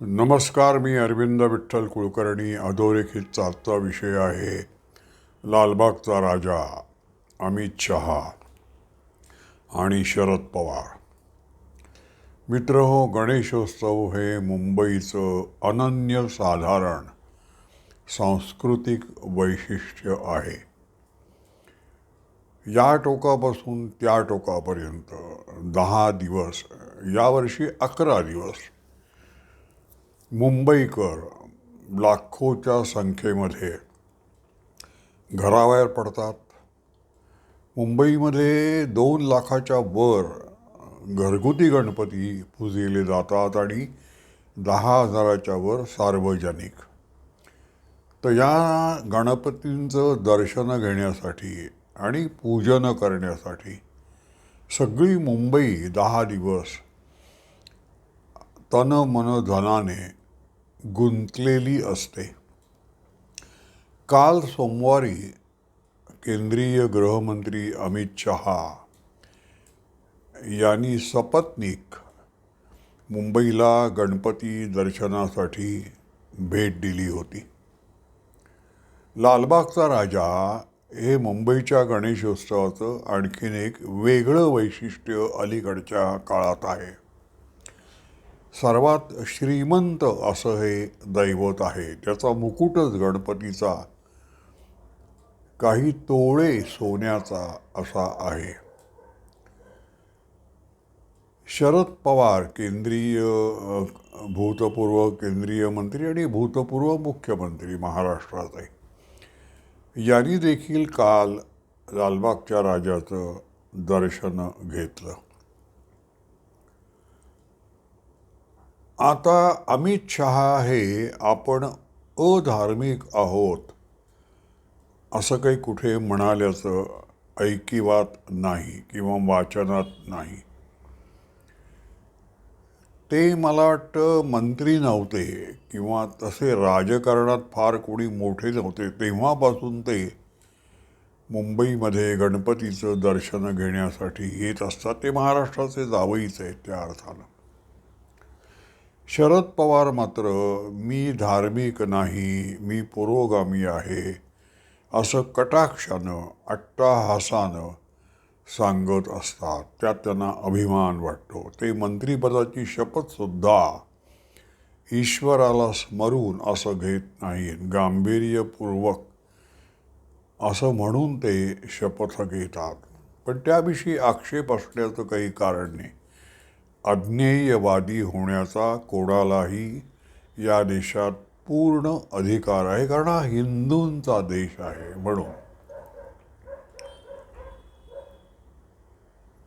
नमस्कार मी अरविंद विठ्ठल कुलकर्णी. अधोरेखितचा आजचा विषय आहे. लालबागचा राजा अमित शहा आणि शरद पवार. मित्र हो गणेशोत्सव हे मुंबईचं अनन्यसाधारण सांस्कृतिक वैशिष्ट्य आहे. या टोकापासून त्या टोकापर्यंत दहा दिवस यावर्षी अकरा दिवस मुंबईकर लाखोच्या संख्येमध्ये घराबाहेर पडतात. मुंबईमध्ये दोन लाखाच्या वर घरगुती गणपती पुजले जातात आणि दहा हजाराच्या वर सार्वजनिक. तर या गणपतींचं दर्शन घेण्यासाठी आणि पूजन करण्यासाठी सगळी मुंबई दहा दिवस तन मन धनाने गुंतलेली असते. काल सोमवारी केंद्रीय गृहमंत्री अमित शहा यांनी सपत्नीक मुंबईला गणपती दर्शनासाठी भेट दिली होती. लालबागचा राजा हे मुंबईच्या गणेशोत्सवाचं आणखीन एक वेगळं वैशिष्ट्य अलीकडच्या काळात आहे. सर्वात श्रीमंत असं हे दैवत आहे. त्याचा मुकुटच गणपतीचा काही तोळे सोन्याचा असा आहे. शरद पवार केंद्रीय भूतपूर्व केंद्रीय मंत्री आणि भूतपूर्व मुख्यमंत्री महाराष्ट्राचे. यांनी देखील काल लालबागच्या राजाचं दर्शन घेतलं. आता अमित शहा हे आपण अधार्मिक आहोत असं काही कुठे म्हणाल्याचं ऐकिवात नाही किंवा वाचनात नाही. ते मला वाटतं मंत्री नव्हते किंवा तसे राजकारणात फार कोणी मोठे नव्हते. तेव्हापासून ते मुंबईमध्ये गणपतीचं दर्शन घेण्यासाठी येत असतात. ते महाराष्ट्राचे जावईच आहेत त्या अर्थानं. शरद पवार मात्र मी धार्मिक नाही मी पुरोगामी आहे असं कटाक्षानं अट्टाहासानं सांगत असतात. त्यात त्यांना अभिमान वाटतो. ते मंत्रिपदाची शपथसुद्धा ईश्वराला स्मरून असं घेत नाहीत. गांभीर्यपूर्वक असं म्हणून ते शपथ घेतात. पण त्याविषयी आक्षेप असण्याचं काही कारण नाही. अज्ञेयवादी होण्याचा कोणालाही या देशात पूर्ण अधिकार आहे कारण हा हिंदूंचा देश आहे म्हणून.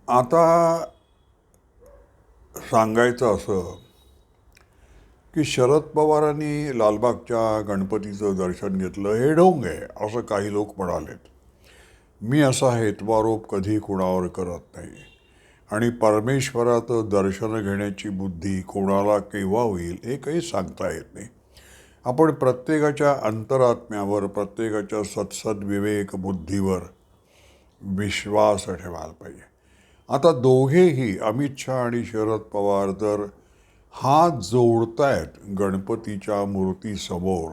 आता सांगायचं असं की शरद पवारांनी लालबागच्या गणपतीचं दर्शन घेतलं हे ढोंग आहे असं काही लोक म्हणालेत. मी असा हेतवारोप कधी कुणावर करत नाही. आणि परमेश्वराचं दर्शन घेण्याची बुद्धी कोणाला केव्हा होईल हे काही सांगता येत नाही. आपण प्रत्येकाच्या अंतरात्म्यावर प्रत्येकाच्या सत्सद्विवेक बुद्धीवर विश्वास ठेवायला पाहिजे. आता दोघेही अमित शहा आणि शरद पवार जर हात जोडतायत गणपतीच्या मूर्तीसमोर.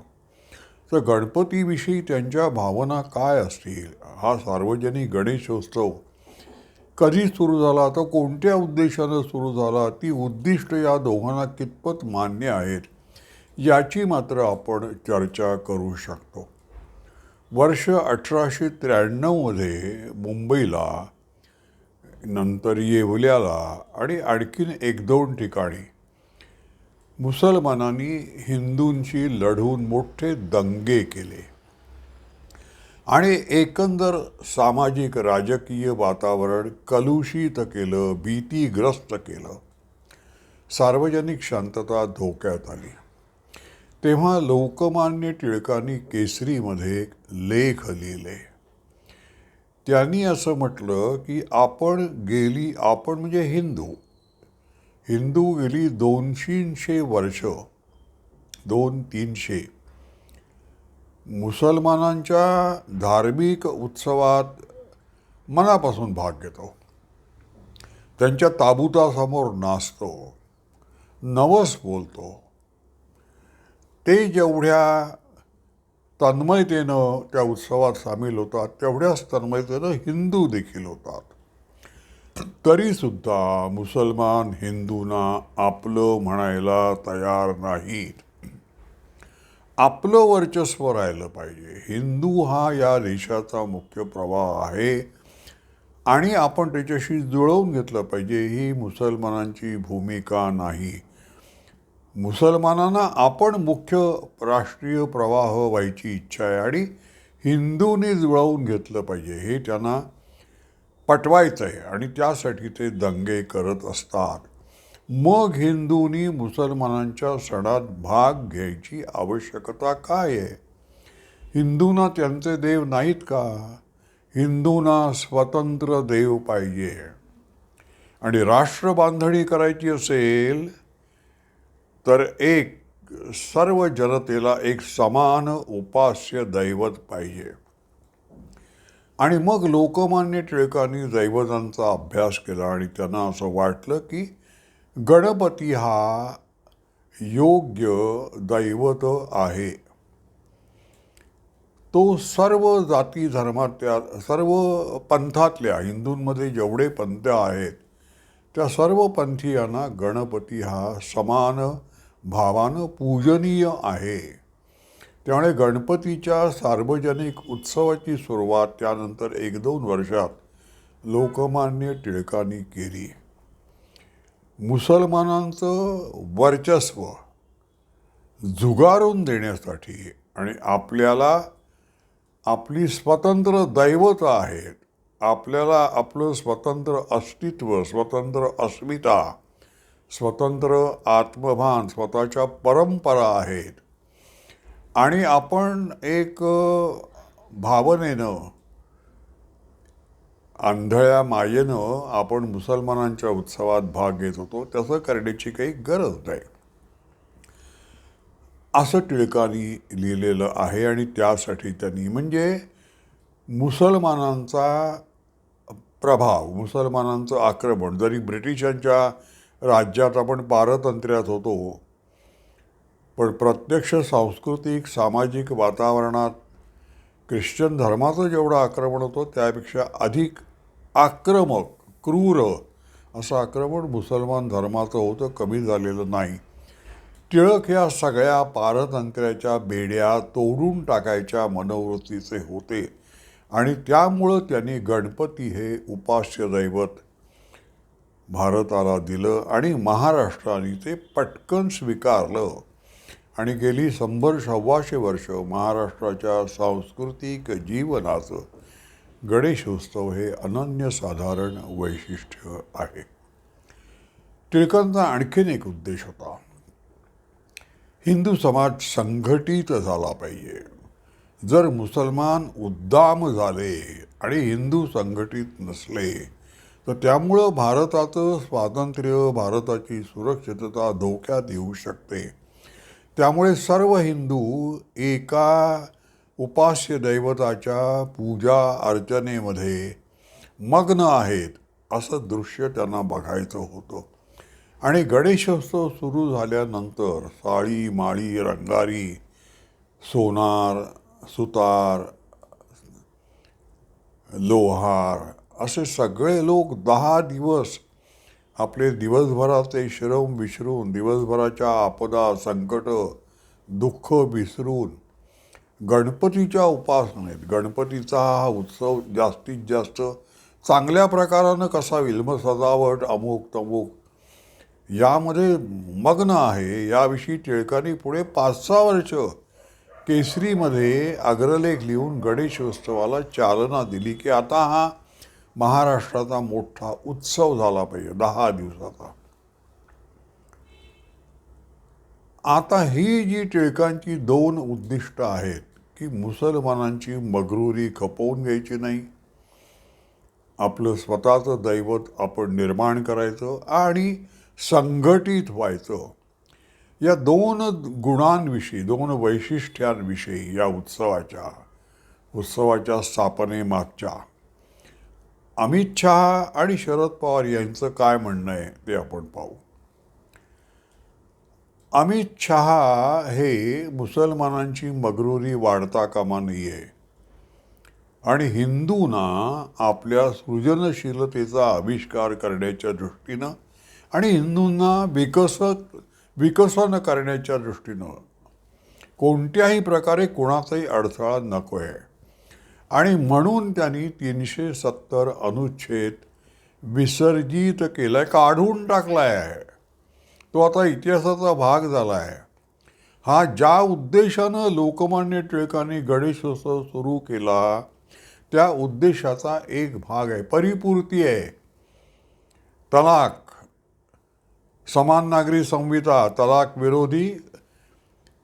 तर गणपतीविषयी त्यांच्या भावना काय असतील? हा सार्वजनिक गणेशोत्सव कधी सुरू झाला तर कोणत्या उद्देशानं सुरू झाला ती उद्दिष्ट या दोघांना कितपत मान्य आहेत याची मात्र आपण चर्चा करू शकतो. वर्ष अठराशे त्र्याण्णवमध्ये मुंबईला नंतर येवल्याला आणि आणखीन एक दोन ठिकाणी मुसलमानांनी हिंदूंशी लढून मोठे दंगे केले. आणि एकंदर सामाजिक राजकीय वातावरण कलुषित केलं भीतीग्रस्त केलं. सार्वजनिक शांतता धोक्यात आली. तेव्हा लोकमान्य टिळकांनी केसरीमध्ये लेख लिहिले. त्यांनी असं म्हटलं की आपण गेली आपण म्हणजे हिंदू. हिंदू गेली दोनशेशे वर्ष दोन तीनशे. मुसलमानांच्या धार्मिक उत्सवात मनापासून भाग घेतो. त्यांच्या ताबुतासमोर नाचतो नवस बोलतो. ते जेवढ्या तन्मयतेनं त्या उत्सवात सामील होतात तेवढ्याच तन्मयतेनं हिंदू देखील होतात. तरीसुद्धा मुसलमान हिंदूंना आपलं म्हणायला तयार नाहीत. आपलं वर्चस्व राहिलं पाहिजे. हिंदू हा या देशाचा मुख्य प्रवाह आहे आणि आपण त्याच्याशी जुळवून घेतलं पाहिजे. ही मुसलमानांची भूमिका नाही. मुसलमानांना आपण मुख्य राष्ट्रीय प्रवाह व्हायची इच्छा आहे आणि हिंदूंनी जुळवून घेतलं पाहिजे. हे त्यांना पटवायचं आहे आणि त्यासाठी ते दंगे करत असतात. मग हिंदूंनी मुसलमानांच्या सणात भाग घ्यायची आवश्यकता काय आहे? हिंदूंना त्यांचे देव नाहीत का? हिंदूंना स्वतंत्र देव पाहिजे. आणि राष्ट्र बांधणी करायची असेल तर एक सर्व जनतेला एक समान उपास्य दैवत पाहिजे. आणि मग लोकमान्य टिळकांनी दैवतांचा अभ्यास केला आणि त्यांना असं वाटलं की गणपती हा योग्य दैवत आहे. तो सर्व जाती धर्मातल्या सर्व पंथातल्या हिंदूंमध्ये जेवढे पंथ आहेत त्या सर्व पंथीयांना गणपती हा समान भावानं पूजनीय आहे. त्यामुळे गणपतीच्या सार्वजनिक उत्सवाची सुरुवात त्यानंतर एक दोन वर्षात लोकमान्य टिळकांनी केली. मुसलमानांचं वर्चस्व जुगारून देण्यासाठी आणि आपल्याला आपली स्वतंत्र दैवत आहेत आपल्याला आपलं स्वतंत्र अस्तित्व स्वतंत्र अस्मिता स्वतंत्र आत्मभान स्वतःच्या परंपरा आहेत. आणि आपण एक भावनेनं आंधळ्या मायेनं आपण मुसलमानांच्या उत्सवात भाग घेत होतो तसं करण्याची काही गरज नाही. असं टिळकांनी लिहिलेलं आहे आणि त्यासाठी त्यांनी म्हणजे मुसलमानांचा प्रभाव मुसलमानांचं आक्रमण जरी ब्रिटिशांच्या राज्यात आपण पारतंत्र्यात होतो पण प्रत्यक्ष सांस्कृतिक सामाजिक वातावरणात ख्रिश्चन धर्माचं जेवढं आक्रमण होतं त्यापेक्षा अधिक आक्रमक क्रूर. असं आक्रमण मुसलमान धर्माचं होतं कमी झालेलं नाही. टिळक या सगळ्या पारतंत्र्याच्या बेड्या तोडून टाकायच्या मनोवृत्तीचे होते. आणि त्यामुळं त्यांनी गणपती हे उपास्य दैवत भारताला दिलं आणि महाराष्ट्राने ते पटकन स्वीकारलं. आणि गेली शंभर सव्वाशे वर्ष महाराष्ट्राच्या सांस्कृतिक जीवनाचं गणेशोत्सव हे अनन्यसाधारण वैशिष्ट्य आहे. टिळकांचा आणखीन एक उद्देश होता. हिंदू समाज संघटित झाला पाहिजे. जर मुसलमान उद्दाम झाले आणि हिंदू संघटित नसले तर त्यामुळं भारताचं स्वातंत्र्य भारताची सुरक्षितता धोक्यात येऊ शकते. त्यामुळे सर्व हिंदू एका उपास्य दैवताच्या पूजा अर्चनेमध्ये मग्न आहेत असं दृश्य त्यांना बघायचं होतं. आणि गणेशोत्सव सुरू झाल्यानंतर साळी माळी रंगारी सोनार सुतार लोहार असे सगळे लोक दहा दिवस आपले दिवसभराचे श्रम विसरून दिवसभराच्या आपदा संकट दुःख विसरून गणपतीच्या उपासनेत गणपतीचा हा उत्सव जास्तीत जास्त चांगल्या प्रकारानं कसा विल्म सजावट अमुक तमुक यामध्ये मग्न आहे याविषयी टिळकांनी पुढे पाच सहा वर्ष केसरीमध्ये अग्रलेख लिहून गणेशोत्सवाला चालना दिली की आता हा महाराष्ट्राचा मोठा उत्सव झाला पाहिजे दहा दिवसाचा. आता ही जी टिळकांची दोन उद्दिष्ट आहेत की मुसलमानांची मगरुरी खपवून घ्यायची नाही. आपलं स्वतःचं दैवत आपण निर्माण करायचं आणि संघटित व्हायचं. या दोन गुणांविषयी दोन वैशिष्ट्यांविषयी या उत्सवाच्या उत्सवाच्या स्थापनेमागच्या अमित शहा आणि शरद पवार यांचं काय म्हणणं आहे ते आपण पाहू. अमित शहा हे मुसलमानांची मगरुरी वाढता कामा नये. आणि हिंदूंना आपल्या सृजनशीलतेचा आविष्कार करण्याच्या दृष्टीनं आणि हिंदूंना विकसत विकसन करण्याच्या दृष्टीनं कोणत्याही प्रकारे कोणाचाही अडथळा नको आहे आणि म्हणून त्यांनी तीनशे सत्तर अनुच्छेद विसर्जित केलाय काढून टाकलाय. आहे तो आता इतिहासाचा भाग झाला आहे. हा ज्या उद्देशानं लोकमान्य टिळकांनी गणेशोत्सव सुरू केला त्या उद्देशाचा एक भाग आहे परिपूर्ती आहे. तलाक समान नागरी संहिता तलाक विरोधी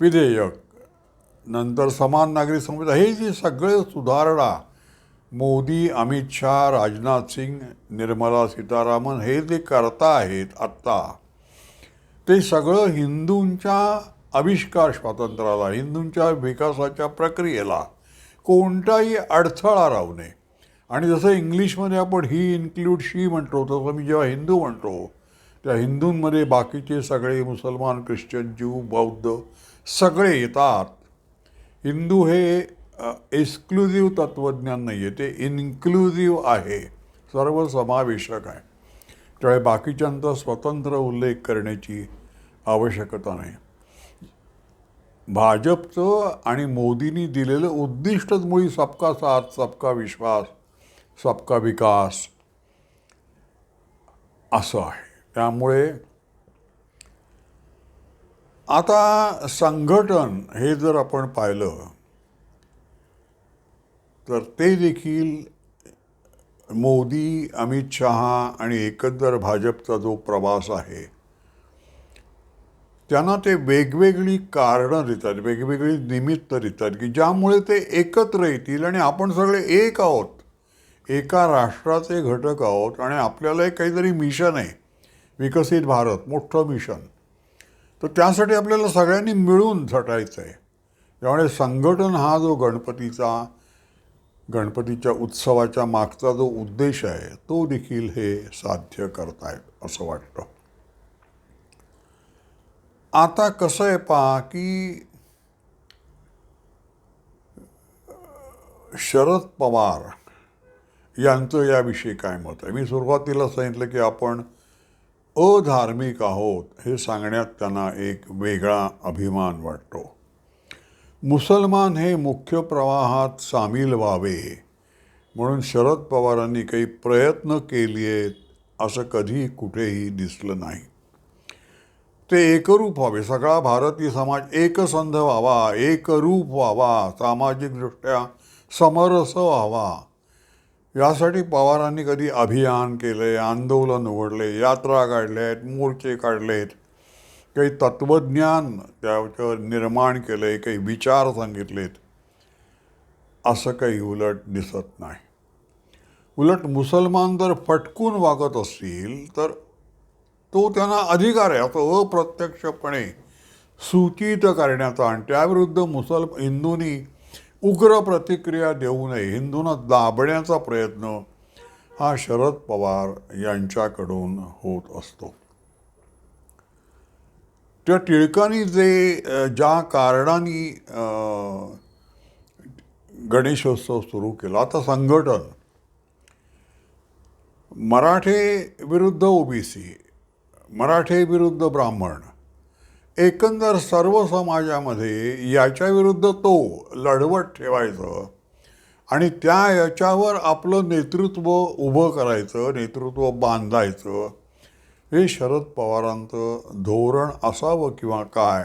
विधेयक नंतर समान नागरी संहिता हे जे सगळे सुधारणा मोदी अमित शहा राजनाथ सिंग निर्मला सीतारामन हे जे करता आहेत आत्ता ते सगळं हिंदूंच्या आविष्कार स्वातंत्र्याला हिंदूंच्या विकासाच्या प्रक्रियेला कोणताही अडथळा राहू नये. आणि जसं इंग्लिशमध्ये आपण ही इन्क्लूड शी म्हणतो तसं मी जेव्हा हिंदू म्हणतो त्या हिंदूंमध्ये बाकीचे सगळे मुसलमान ख्रिश्चन ज्यू बौद्ध सगळे येतात. हिंदू हे एक्सक्लुझिव्ह तत्त्वज्ञान नाही आहे ते इन्क्लुझिव्ह आहे. सर्वसमावेशक आहे. त्यामुळे बाकीच्यांचा स्वतंत्र उल्लेख करण्याची आवश्यकता नाही. भाजपचं आणि मोदींनी दिलेलं उद्दिष्टच मुळी सबका साथ सबका विश्वास सबका विकास असं आहे. त्यामुळे आता संघटन हे जर आपण पाहिलं तर ते देखील मोदी अमित शहा आणि एकंदर भाजपचा जो प्रवास आहे त्यांना ते वेगवेगळी कारणं देतात वेगवेगळी निमित्त देतात की ज्यामुळे ते एकत्र येतील आणि आपण सगळे एक आहोत. एका राष्ट्राचे घटक आहोत आणि आपल्याला एक काहीतरी मिशन आहे विकसित भारत मोठं मिशन. तर त्यासाठी आपल्याला सगळ्यांनी मिळून झटायचं आहे त्यामुळे संघटन हा जो गणपतीचा गणपतीच्या उत्सवाच्या मागचा जो उद्देश आहे तो देखील हे साध्य करतायत असं वाटतं. आता कसं आहे पहा की शरद पवार यांचं याविषयी काय मत आहे? मी सुरुवातीला सांगितलं की आपण अधार्मिक आहोत हे सांगण्यात त्यांना एक वेगळा अभिमान वाटतो. मुसलमान हे मुख्य प्रवाहात सामील व्हावे म्हणून शरद पवारांनी काही प्रयत्न केले आहेत असं कधी कुठेही दिसलं नाही. ते एकरूप व्हावे. सगळा भारतीय समाज एकसंध व्हावा एकरूप व्हावा सामाजिकदृष्ट्या समरस व्हावा. यासाठी पवारांनी कधी अभियान केले आंदोलन उघडले यात्रा काढल्या आहेत मोर्चे काढलेत काही तत्त्वज्ञान त्याच्यावर निर्माण केलं आहे काही विचार सांगितलेत असं काही उलट दिसत नाही. उलट मुसलमान जर फटकून वागत असतील तर तो त्यांना अधिकार आहे. असं अप्रत्यक्षपणे सूचित करण्याचा आणि त्याविरुद्ध मुसल हिंदूंनी उग्र प्रतिक्रिया देऊ नये. हिंदूंना दाबण्याचा प्रयत्न हा शरद पवार यांच्याकडून होत असतो. त्या टिळकांनी जे ज्या कारणाने गणेशोत्सव सुरू केला आता संघटन. मराठे विरुद्ध ओबीसी मराठे विरुद्ध ब्राह्मण एकंदर सर्व समाजामध्ये याच्या विरुद्ध तो लढवट ठेवायचं आणि त्या याच्यावर आपलं नेतृत्व उभं करायचं नेतृत्व बांधायचं. हे शरद पवारांचं धोरण असावं किंवा काय?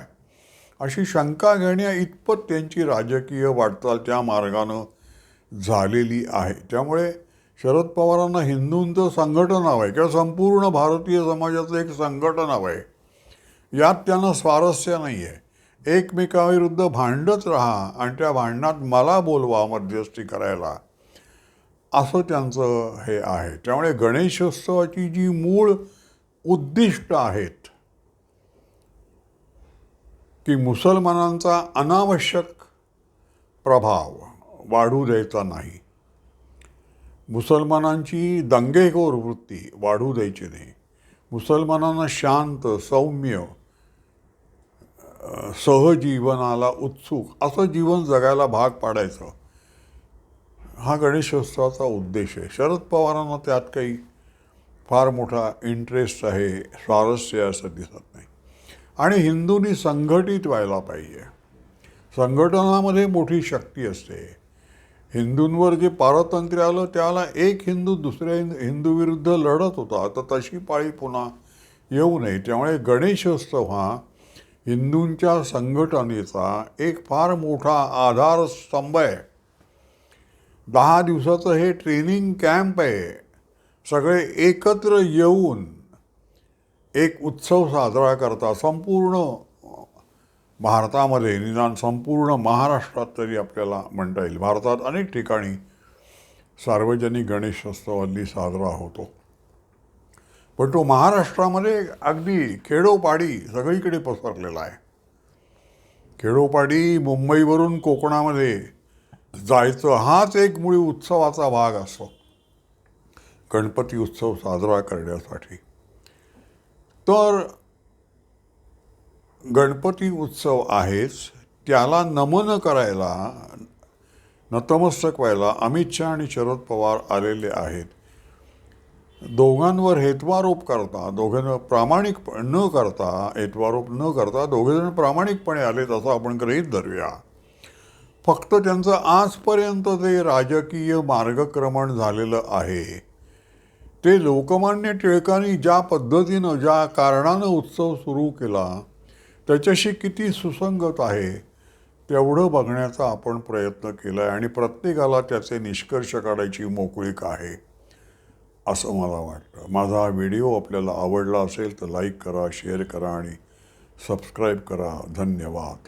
अशी शंका घेण्या इतपत त्यांची राजकीय वाटचाल त्या मार्गानं झालेली आहे. त्यामुळे शरद पवारांना हिंदूंचं संघटन हवं आहे किंवा संपूर्ण भारतीय समाजाचं एक संघटन हवं आहे यात त्यांना स्वारस्य नाही आहे एकमेकाविरुद्ध भांडत राहा आणि त्या भांडणात मला बोलवा मध्यस्थी करायला. असं त्यांचं हे आहे. त्यामुळे गणेशोत्सवाची जी मूळ उद्दिष्ट आहेत की मुसलमानांचा अनावश्यक प्रभाव वाढू द्यायचा नाही. मुसलमानांची दंगेखोर वृत्ती वाढू द्यायची नाही. मुसलमानांना शांत सौम्य सहजीवनाला उत्सुक असं जीवन जगायला भाग पाडायचं हा गणेशोत्सवाचा उद्देश आहे. शरद पवारांना त्यात काही फार मोठा इंटरेस्ट आहे स्वारस्य असं दिसत नाही. आणि हिंदूंनी संघटित व्हायला पाहिजे. संघटनामध्ये मोठी शक्ती असते. हिंदूंवर जे पारतंत्र्य आलं त्याला एक हिंदू दुसऱ्या हिंदूविरुद्ध लढत होता. तर तशी पाळी पुन्हा येऊ नये. त्यामुळे गणेशोत्सव हा हिंदूंच्या संघटनेचा एक फार मोठा आधारस्तंभ आहे. दहा दिवसाचं हे ट्रेनिंग कॅम्प आहे. सगळे एकत्र येऊन एक उत्सव साजरा करता संपूर्ण भारतामध्ये निदान संपूर्ण महाराष्ट्रात तरी आपल्याला म्हणता येईल. भारतात अनेक ठिकाणी सार्वजनिक गणेशोत्सव हल्ली साजरा होतो. पण तो महाराष्ट्रामध्ये अगदी खेडोपाडी सगळीकडे पसरलेला आहे. खेडोपाडी मुंबईवरून कोकणामध्ये जायचं हाच एक मुळी उत्सवाचा भाग असतो. गणपती उत्सव साजरा करण्यासाठी. तर गणपती उत्सव आहेच त्याला नमन करायला नतमस्तक व्हायला अमित शहा आणि शरद पवार आलेले आहेत. दोघांवर हेतवारोप करता दोघांना प्रामाणिक न करता हेतवारोप न करता दोघेजण प्रामाणिकपणे आलेत असं आपण गृहीत धरूया. फक्त त्यांचं आजपर्यंत जे राजकीय मार्गक्रमण झालेलं आहे ते लोकमान्य टिळकांनी ज्या पद्धतीनं ज्या कारणानं उत्सव सुरू केला त्याच्याशी किती सुसंगत आहे तेवढं बघण्याचा आपण प्रयत्न केला आहे आणि प्रत्येकाला त्याचे निष्कर्ष काढायची मोकळीक आहे असं मला वाटतं. माझा हा व्हिडिओ आपल्याला आवडला असेल तर लाईक करा शेअर करा आणि सबस्क्राईब करा. धन्यवाद.